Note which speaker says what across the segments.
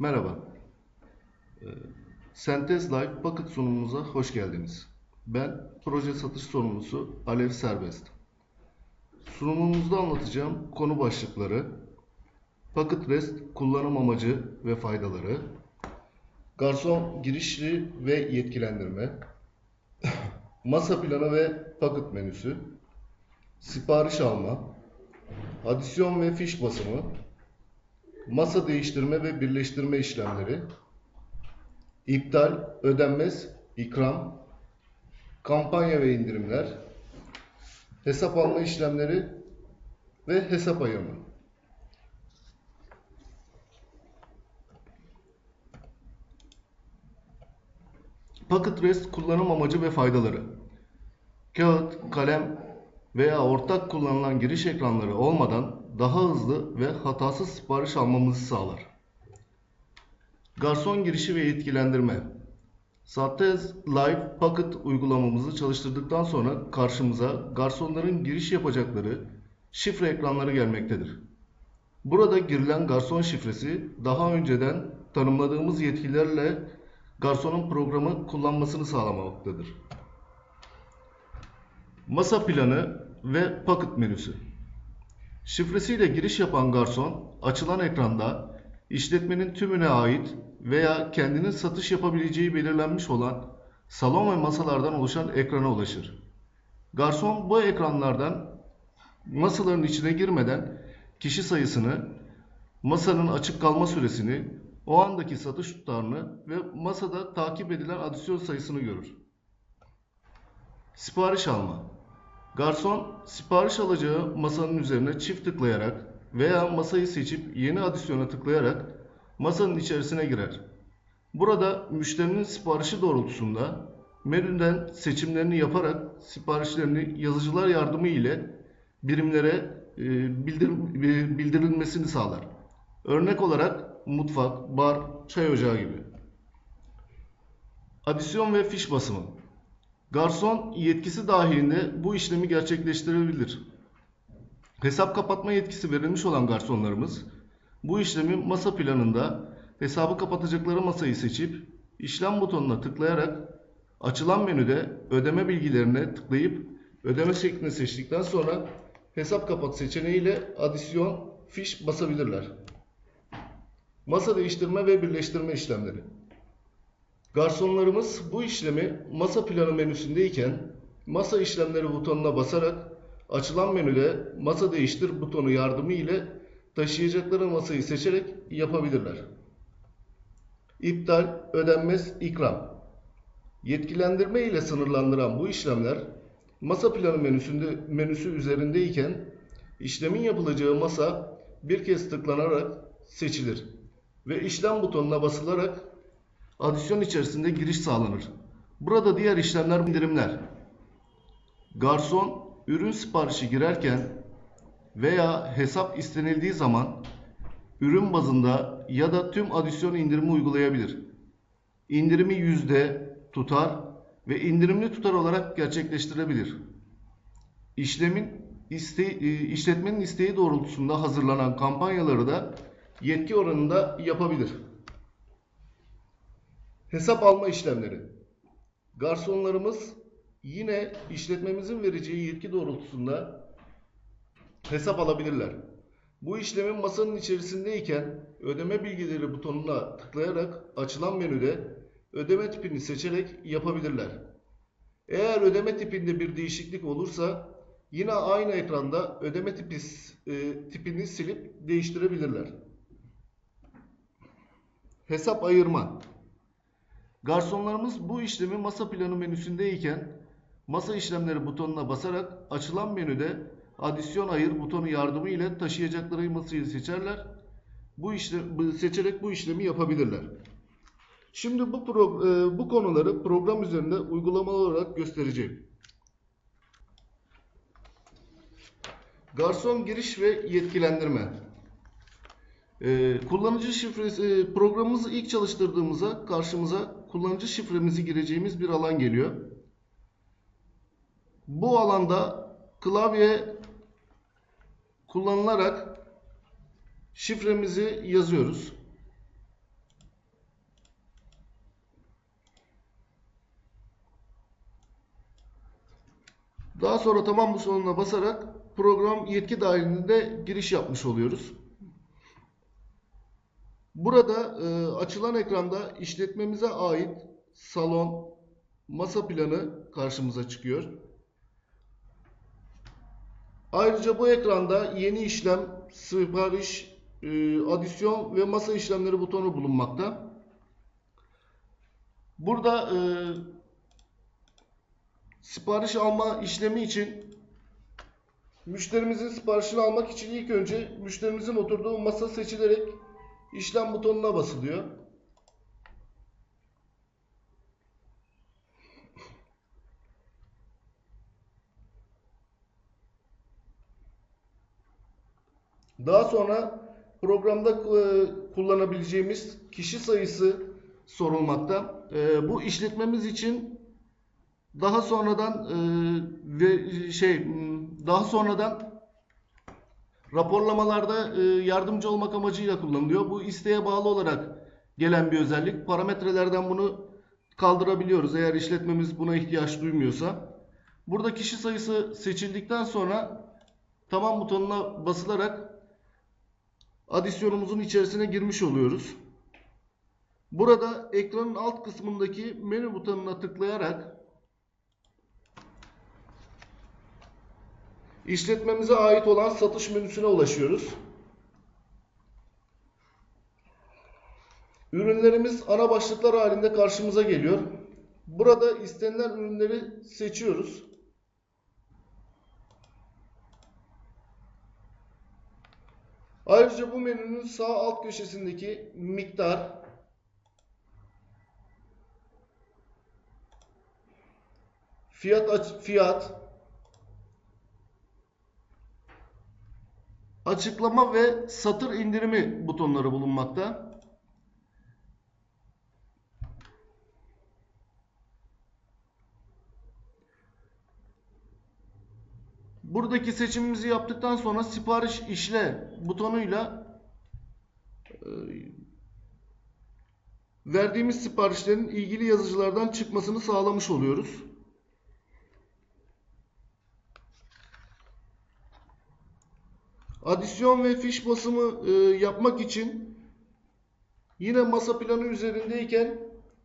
Speaker 1: Merhaba. Ee, Sentez Live Bucket sunumumuza hoş geldiniz. Ben proje satış sorumlusu Alev Serbest. Sunumumuzda anlatacağım konu başlıkları Bucket Rest kullanım amacı ve faydaları Garson girişli ve yetkilendirme Masa planı ve paket menüsü Sipariş alma Adisyon ve fiş basımı masa değiştirme ve birleştirme işlemleri, iptal, ödenmez, ikram, kampanya ve indirimler, hesap alma işlemleri ve hesap ayırma. Pocket Rest kullanım amacı ve faydaları. Kağıt, kalem veya ortak kullanılan giriş ekranları olmadan daha hızlı ve hatasız sipariş almamızı sağlar. Garson girişi ve yetkilendirme. Sattez Live Pocket uygulamamızı çalıştırdıktan sonra karşımıza garsonların giriş yapacakları şifre ekranları gelmektedir. Burada girilen garson şifresi daha önceden tanımladığımız yetkilerle garsonun programı kullanmasını sağlamaktadır. Masa planı ve paket menüsü. Şifresiyle giriş yapan garson açılan ekranda işletmenin tümüne ait veya kendinin satış yapabileceği belirlenmiş olan salon ve masalardan oluşan ekrana ulaşır. Garson bu ekranlardan masaların içine girmeden kişi sayısını, masanın açık kalma süresini, o andaki satış tutarını ve masada takip edilen adisyon sayısını görür. Sipariş alma. Garson sipariş alacağı masanın üzerine çift tıklayarak veya masayı seçip yeni adisyona tıklayarak masanın içerisine girer. Burada müşterinin siparişi doğrultusunda menüden seçimlerini yaparak siparişlerini yazıcılar yardımı ile birimlere e, bildirilmesini sağlar. Örnek olarak mutfak, bar, çay ocağı gibi. Adisyon ve fiş basımı. Garson yetkisi dahilinde bu işlemi gerçekleştirebilir. Hesap kapatma yetkisi verilmiş olan garsonlarımız bu işlemi masa planında hesabı kapatacakları masayı seçip işlem butonuna tıklayarak açılan menüde ödeme bilgilerine tıklayıp ödeme şeklini seçtikten sonra hesap kapat seçeneğiyle adisyon fiş basabilirler. Masa değiştirme ve birleştirme işlemleri. Garsonlarımız bu işlemi masa planı menüsündeyken masa işlemleri butonuna basarak açılan menüde masa değiştir butonu yardımı ile taşıyacakları masayı seçerek yapabilirler. İptal, ödenmez, ikram. Yetkilendirme ile sınırlandıran bu işlemler masa planı menüsünde menüsü üzerindeyken işlemin yapılacağı masa bir kez tıklanarak seçilir ve işlem butonuna basılarak adisyon içerisinde giriş sağlanır. Burada diğer işlemler indirimler. Garson ürün siparişi girerken veya hesap istenildiği zaman ürün bazında ya da tüm adisyon indirimi uygulayabilir. İndirimi yüzde, tutar ve indirimli tutar olarak gerçekleştirebilir. İşlemin iste, e, işletmenin isteği doğrultusunda hazırlanan kampanyaları da yetki oranında yapabilir. Hesap alma işlemleri. Garsonlarımız yine işletmemizin vereceği yetki doğrultusunda hesap alabilirler. Bu işlemin masanın içerisindeyken ödeme bilgileri butonuna tıklayarak açılan menüde ödeme tipini seçerek yapabilirler. Eğer ödeme tipinde bir değişiklik olursa yine aynı ekranda ödeme tipi, e, tipini silip değiştirebilirler. Hesap ayırma. Garsonlarımız bu işlemi masa planı menüsündeyken masa işlemleri butonuna basarak açılan menüde adisyon ayır butonu yardımı ile taşıyacakları masayı seçerler. Bu işlem seçerek bu işlemi yapabilirler. Şimdi bu pro, e, bu konuları program üzerinde uygulamalı olarak göstereceğim. Garson giriş ve yetkilendirme. Ee, kullanıcı şifresi e, programımızı ilk çalıştırdığımızda karşımıza kullanıcı şifremizi gireceğimiz bir alan geliyor. Bu alanda klavye kullanılarak şifremizi yazıyoruz. Daha sonra tamam butonuna basarak program yetki dahilinde giriş yapmış oluyoruz. Burada e, açılan ekranda işletmemize ait salon, masa planı karşımıza çıkıyor. Ayrıca bu ekranda yeni işlem, sipariş, e, adisyon ve masa işlemleri butonu bulunmakta. Burada e, sipariş alma işlemi için müşterimizin siparişini almak için ilk önce müşterimizin oturduğu masa seçilerek işlem butonuna basılıyor. Daha sonra programda e, kullanabileceğimiz kişi sayısı sorulmakta. E, bu işletmemiz için daha sonradan e, ve şey daha sonradan raporlamalarda e, yardımcı olmak amacıyla kullanılıyor. Bu isteğe bağlı olarak gelen bir özellik. Parametrelerden bunu kaldırabiliyoruz eğer işletmemiz buna ihtiyaç duymuyorsa. Burada kişi sayısı seçildikten sonra tamam butonuna basılarak adisyonumuzun içerisine girmiş oluyoruz. Burada ekranın alt kısmındaki menü butonuna tıklayarak işletmemize ait olan satış menüsüne ulaşıyoruz. Ürünlerimiz ana başlıklar halinde karşımıza geliyor. Burada istenilen ürünleri seçiyoruz. Ayrıca bu menünün sağ alt köşesindeki miktar, fiyat fiyat, açıklama ve satır indirimi butonları bulunmakta. Buradaki seçimimizi yaptıktan sonra sipariş işle butonuyla e, verdiğimiz siparişlerin ilgili yazıcılardan çıkmasını sağlamış oluyoruz. Adisyon ve fiş basımı e, yapmak için yine masa planı üzerindeyken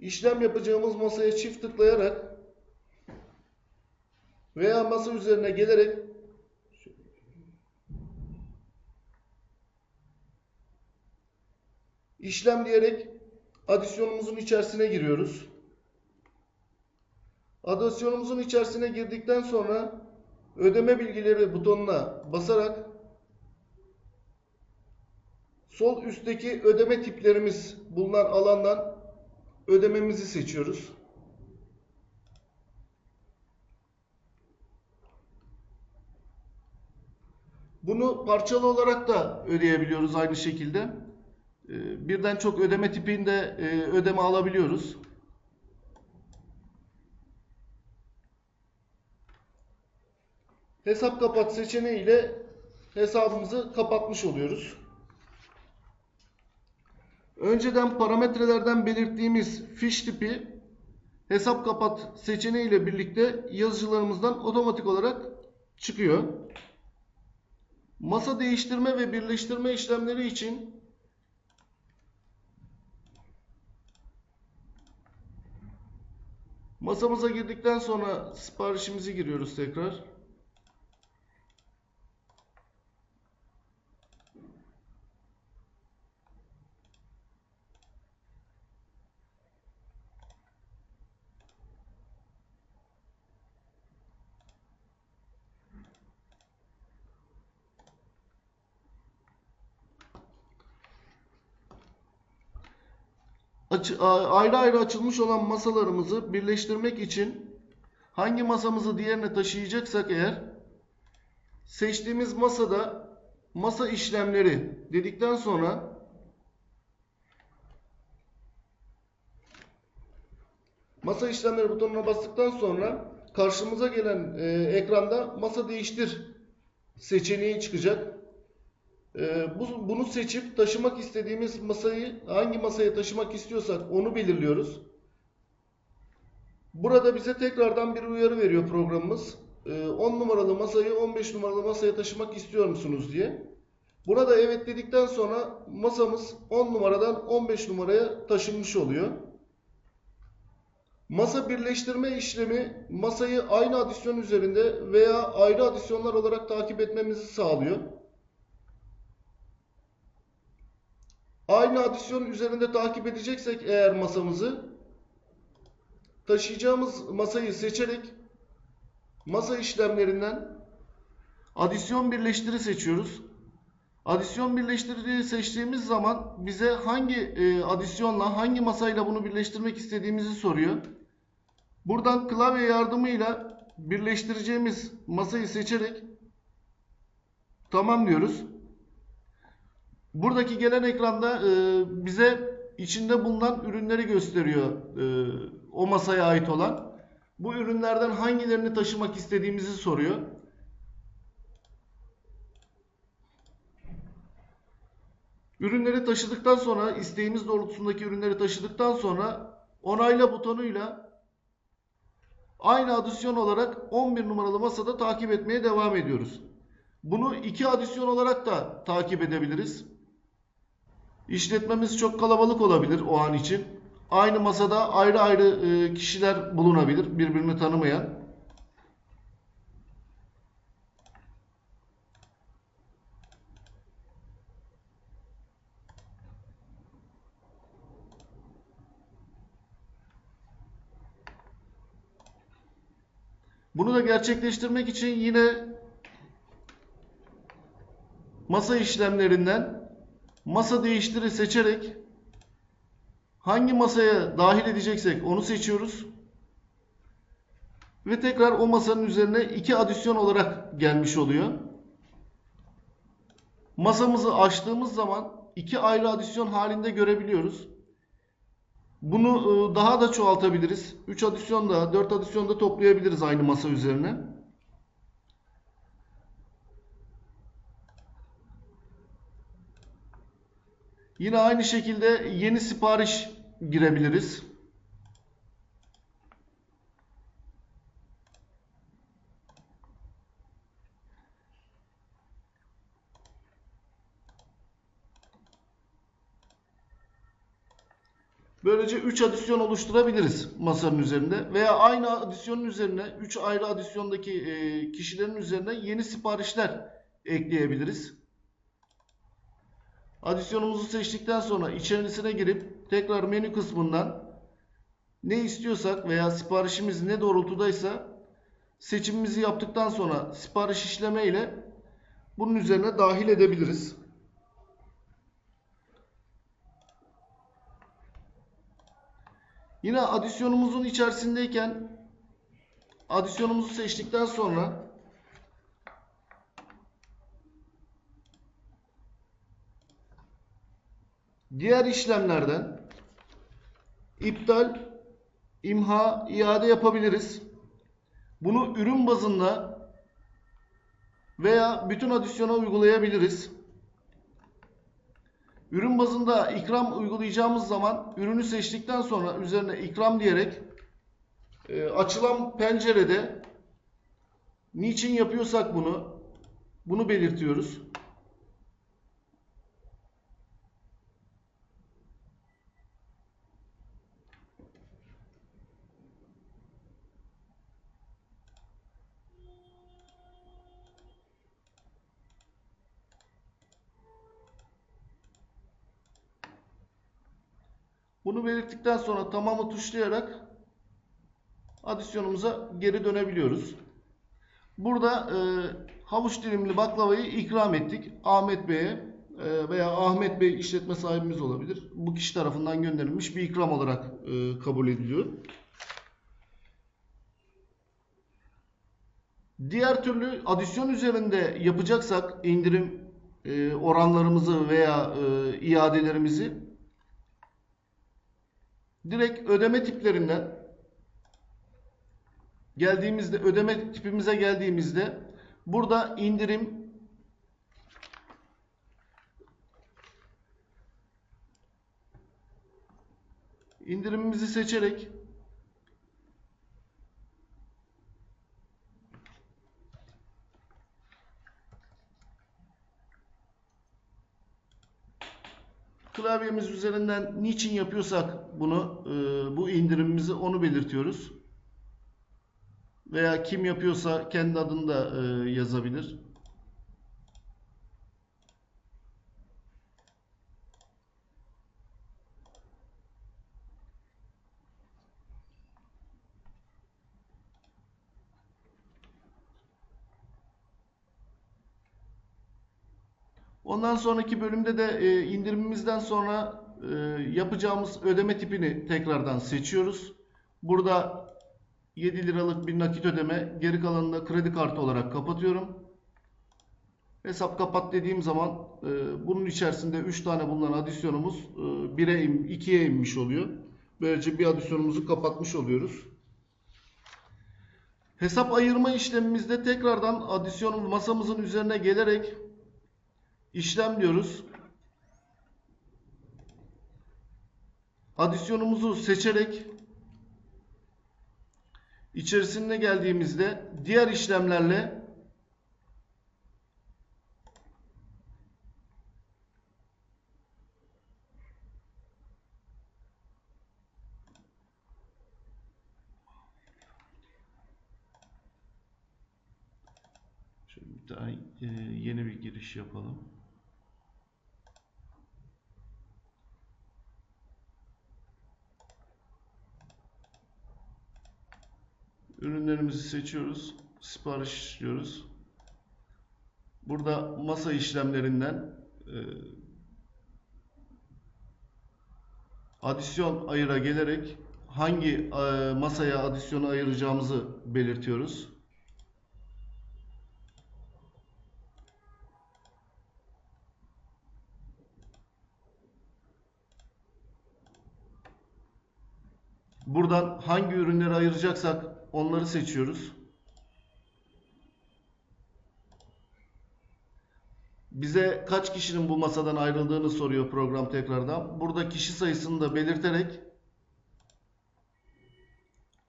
Speaker 1: işlem yapacağımız masaya çift tıklayarak veya masa üzerine gelerek işlem diyerek adisyonumuzun içerisine giriyoruz. Adisyonumuzun içerisine girdikten sonra ödeme bilgileri butonuna basarak sol üstteki ödeme tiplerimiz bulunan alandan ödememizi seçiyoruz. Bunu parçalı olarak da ödeyebiliyoruz aynı şekilde. Ee, Birden çok ödeme tipinde e, ödeme alabiliyoruz. Hesap kapat seçeneğiyle hesabımızı kapatmış oluyoruz. Önceden parametrelerden belirttiğimiz fiş tipi hesap kapat seçeneğiyle birlikte yazıcılarımızdan otomatik olarak çıkıyor. Masa değiştirme ve birleştirme işlemleri için masamıza girdikten sonra siparişimizi giriyoruz tekrar. Açı- ayrı ayrı açılmış olan masalarımızı birleştirmek için hangi masamızı diğerine taşıyacaksak eğer seçtiğimiz masada masa işlemleri dedikten sonra masa işlemleri butonuna bastıktan sonra karşımıza gelen e, ekranda masa değiştir seçeneği çıkacak. Ee, bu, bunu seçip taşımak istediğimiz masayı hangi masaya taşımak istiyorsak onu belirliyoruz. Burada bize tekrardan bir uyarı veriyor programımız. e, 10 numaralı masayı 15 numaralı masaya taşımak istiyor musunuz diye. Buna da evet dedikten sonra masamız 10 numaradan 15 numaraya taşınmış oluyor. Masa birleştirme işlemi masayı aynı adisyon üzerinde veya ayrı adisyonlar olarak takip etmemizi sağlıyor. Aynı adisyon üzerinde takip edeceksek eğer masamızı taşıyacağımız masayı seçerek masa işlemlerinden adisyon birleştiri seçiyoruz. Adisyon birleştiriyi seçtiğimiz zaman bize hangi e, adisyonla hangi masayla bunu birleştirmek istediğimizi soruyor. Buradan klavye yardımıyla birleştireceğimiz masayı seçerek tamam diyoruz. Buradaki gelen ekranda e, bize içinde bulunan ürünleri gösteriyor e, o masaya ait olan. Bu ürünlerden hangilerini taşımak istediğimizi soruyor. Ürünleri taşıdıktan sonra isteğimiz doğrultusundaki ürünleri taşıdıktan sonra onayla butonuyla aynı adisyon olarak 11 numaralı masada takip etmeye devam ediyoruz. Bunu iki adisyon olarak da takip edebiliriz. İşletmemiz çok kalabalık olabilir o an için. Aynı masada ayrı ayrı e, kişiler bulunabilir birbirini tanımayan. Bunu da gerçekleştirmek için yine masa işlemlerinden masa değiştiri seçerek hangi masaya dahil edeceksek onu seçiyoruz. Ve tekrar o masanın üzerine iki adisyon olarak gelmiş oluyor. Masamızı açtığımız zaman iki ayrı adisyon halinde görebiliyoruz. Bunu e, daha da çoğaltabiliriz. 3 adisyon da 4 adisyon da toplayabiliriz aynı masa üzerine. Yine aynı şekilde yeni sipariş girebiliriz. Böylece 3 adisyon oluşturabiliriz masanın üzerinde veya aynı adisyonun üzerine 3 ayrı adisyondaki e, kişilerin üzerine yeni siparişler ekleyebiliriz. Adisyonumuzu seçtikten sonra içerisine girip tekrar menü kısmından ne istiyorsak veya siparişimiz ne doğrultudaysa seçimimizi yaptıktan sonra sipariş işleme ile bunun üzerine dahil edebiliriz. Yine adisyonumuzun içerisindeyken adisyonumuzu seçtikten sonra diğer işlemlerden iptal, imha, iade yapabiliriz. Bunu ürün bazında veya bütün adisyona uygulayabiliriz. Ürün bazında ikram uygulayacağımız zaman ürünü seçtikten sonra üzerine ikram diyerek e, açılan pencerede niçin yapıyorsak bunu bunu belirtiyoruz. Bunu belirttikten sonra tamamı tuşlayarak adisyonumuza geri dönebiliyoruz. Burada e, havuç dilimli baklavayı ikram ettik Ahmet Bey'e e, veya Ahmet Bey işletme sahibimiz olabilir. Bu kişi tarafından gönderilmiş bir ikram olarak e, kabul ediliyor. Diğer türlü adisyon üzerinde yapacaksak indirim e, oranlarımızı veya e, iadelerimizi direkt ödeme tiplerinden geldiğimizde ödeme tipimize geldiğimizde burada indirim indirimimizi seçerek klavyemiz üzerinden niçin yapıyorsak bunu, e, bu indirimimizi onu belirtiyoruz. Veya kim yapıyorsa kendi adını da e, yazabilir. Ondan sonraki bölümde de e, indirimimizden sonra e, yapacağımız ödeme tipini tekrardan seçiyoruz. Burada 7 liralık bir nakit ödeme, geri kalanını kredi kartı olarak kapatıyorum. Hesap kapat dediğim zaman e, bunun içerisinde 3 tane bulunan adisyonumuz e, 1'e in, 2'ye inmiş oluyor. Böylece bir adisyonumuzu kapatmış oluyoruz. Hesap ayırma işlemimizde tekrardan adisyonun masamızın üzerine gelerek işlem diyoruz. Adisyonumuzu seçerek içerisine geldiğimizde diğer işlemlerle Şöyle bir daha e, yeni bir giriş yapalım. Ürünlerimizi seçiyoruz. Sipariş işliyoruz. Burada masa işlemlerinden e, adisyon ayıra gelerek hangi e, masaya adisyonu ayıracağımızı belirtiyoruz. Buradan hangi ürünleri ayıracaksak onları seçiyoruz. Bize kaç kişinin bu masadan ayrıldığını soruyor program tekrardan. Burada kişi sayısını da belirterek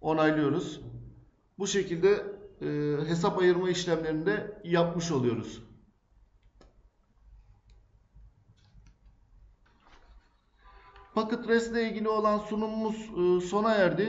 Speaker 1: onaylıyoruz. Bu şekilde e, hesap ayırma işlemlerini de yapmış oluyoruz. Packet REST ile ilgili olan sunumumuz e, sona erdi.